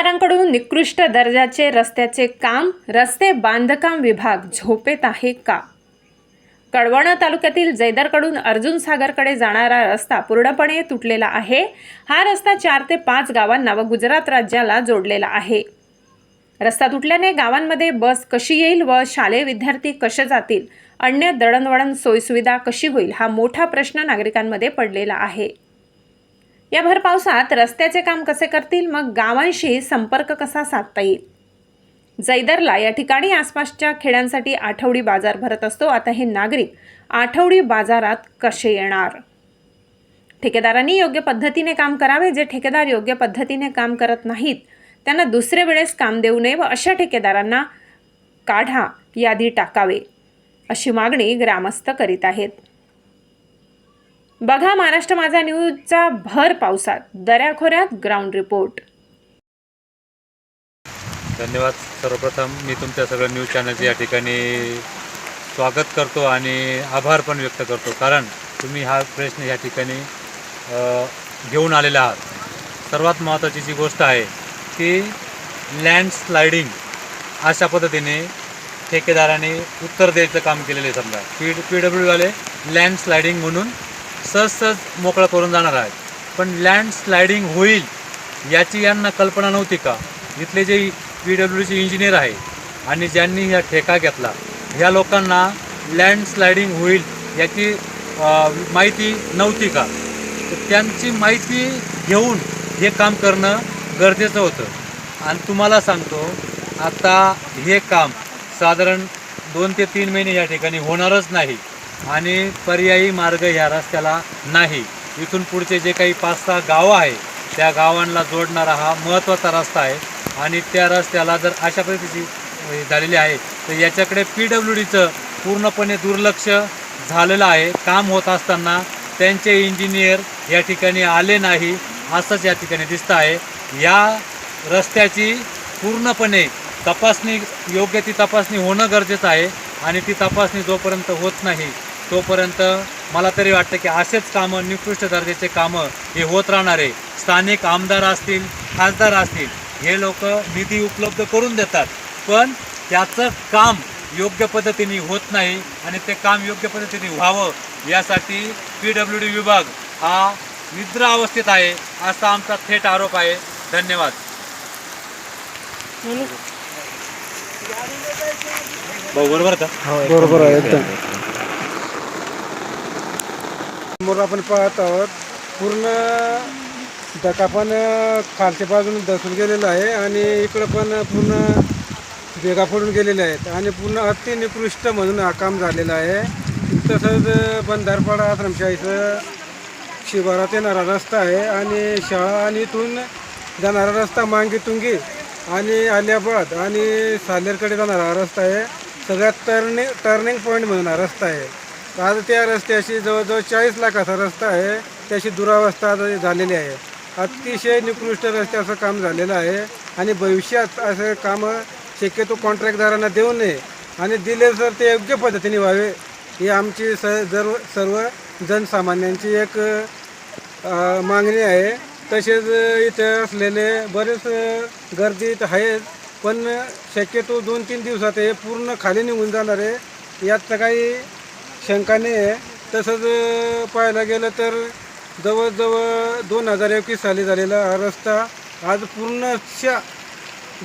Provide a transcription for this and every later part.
ठेकेदारांकडून निकृष्ट दर्जाचे रस्त्याचे काम रस्ते बांधकाम विभाग झोपेत आहे का? कळवण तालुक्यातील जैदरकडून अर्जुन सागरकडे जाणारा रस्ता पूर्णपणे तुटलेला आहे. हा रस्ता चार ते पाच गावांना व गुजरात राज्याला जोडलेला आहे. रस्ता तुटल्याने गावांमध्ये बस कशी येईल व शालेय विद्यार्थी कसे जातील? अन्य दळणवळण सोयीसुविधा कशी होईल? हा मोठा प्रश्न नागरिकांमध्ये पडलेला आहे. या भर पावसात रस्त्याचे काम कसे करतील? मग गावांशी संपर्क कसा साधता येईल? जैदरला या ठिकाणी आसपासच्या खेड्यांसाठी आठवडी बाजार भरत असतो. आता हे नागरिक आठवडी बाजारात कसे येणार? ठेकेदारांनी योग्य पद्धतीने काम करावे. जे ठेकेदार योग्य पद्धतीने काम करत नाहीत त्यांना दुसरे वेळेस काम देऊ नये व अशा ठेकेदारांना काढा यादी टाकावे अशी मागणी ग्रामस्थ करीत आहेत. बघा महाराष्ट्र माझा न्यूजचा भर पावसात. दऱ्याखोऱ्यात ग्राउंड रिपोर्ट धन्यवाद. सर्वप्रथम मी तुमच्या सगळं न्यूज चॅनलचे या ठिकाणी स्वागत करतो आणि आभार पण व्यक्त करतो. कारण तुम्ही हा प्रश्न या ठिकाणी घेऊन आलेला आहात. सर्वात महत्त्वाची जी गोष्ट आहे की लँडस्लायडिंग अशा पद्धतीने ठेकेदाराने उत्तर द्यायचं काम केलेलं आहे समजा. पी पी डब्ल्यूवाले लँडस्लायडिंग म्हणून सहज सहज मोकळं करून जाणार आहेत. पण लँडस्लायडिंग होईल याची यांना कल्पना नव्हती का? इथले जे पी डब्ल्यूचे इंजिनियर आहे आणि ज्यांनी ह्या ठेका घेतला ह्या लोकांना लँडस्लायडिंग होईल याची माहिती नव्हती का? तर त्यांची माहिती घेऊन हे काम करणं गरजेचं होतं. आणि तुम्हाला सांगतो आता हे काम साधारण दोन ते तीन महिने या ठिकाणी होणारच नाही. आणि पर्यायी मार्ग ह्या रस्त्याला नाही. इथून पुढचे जे काही पाच सहा गावं आहे त्या गावांना जोडणारा हा महत्त्वाचा रस्ता आहे. आणि त्या रस्त्याला जर अशा पद्धतीची झालेली आहे तर याच्याकडे पी डब्ल्यू डीचं पूर्णपणे दुर्लक्ष झालेलं आहे. काम होत असताना त्यांचे इंजिनियर या ठिकाणी आले नाही असंच या ठिकाणी दिसतं आहे. या रस्त्याची पूर्णपणे तपासणी योग्य ती तपासणी होणं गरजेचं आहे. आणि ती तपासणी जोपर्यंत होत नाही तोपर्यंत मला तरी वाटतं की असेच कामं निकृष्ट दर्जाचे कामं हे होत राहणार आहे स्थानिक आमदार असतील खासदार असतील हे लोक निधी उपलब्ध करून देतात. पण त्याचं काम योग्य पद्धतीने होत नाही आणि ते काम योग्य पद्धतीने व्हावं यासाठी पी डब्ल्यू डी विभाग हा निद्रा अवस्थेत आहे असा आमचा थेट आरोप आहे. धन्यवाद. बरोबर का? बरोबर आहे एकदम. समोर आपण पाहत आहोत पूर्ण डका पण खालच्या बाजून दसून गेलेला आहे आणि इकडं पण पूर्ण भेगा फोडून गेलेले आहेत आणि पूर्ण अतिनिकृष्ट म्हणून हा काम झालेला आहे. तसंच बंधारपाडा आश्रमशाहीचं शिवारात येणारा रस्ता आहे आणि शाळा आणि इथून जाणारा रस्ता मांगी तुंगी आणि आलियाबाद आणि सालेरकडे जाणारा रस्ता आहे. सगळ्यात टर्निंग टर्निंग पॉईंट म्हणून हा रस्ता आहे. आज त्या रस्त्याशी जवळजवळ चाळीस लाखाचा रस्ता आहे. त्याची दुरावस्था झालेली आहे. अतिशय निकृष्ट रस्त्याचं काम झालेलं आहे. आणि भविष्यात असं कामं शक्यतो कॉन्ट्रॅक्टदारांना देऊ नये. आणि दिले तर ते योग्य पद्धतीने व्हावे ही आमची स जर सर्व जनसामान्यांची एक मागणी आहे. तसेच इथे असलेले बरेच गर्दी इथं आहेत. पण शक्यतो दोन तीन दिवसात हे पूर्ण खाली निघून जाणार आहे. यात तर काही शंका नाही आहे तसंच पाहायला गेलं तर जवळजवळ दोन हजार एकवीस साली झालेला हा रस्ता आज पूर्णशा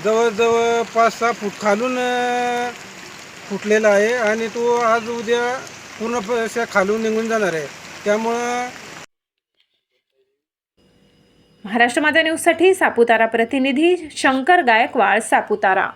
जवळजवळ पाच सहा फूट खालून फुटलेला आहे आणि तो आज उद्या पूर्ण खालून निघून जाणार आहे. त्यामुळं महाराष्ट्र माझा न्यूजसाठी सापुतारा प्रतिनिधी शंकर गायकवाड सापुतारा.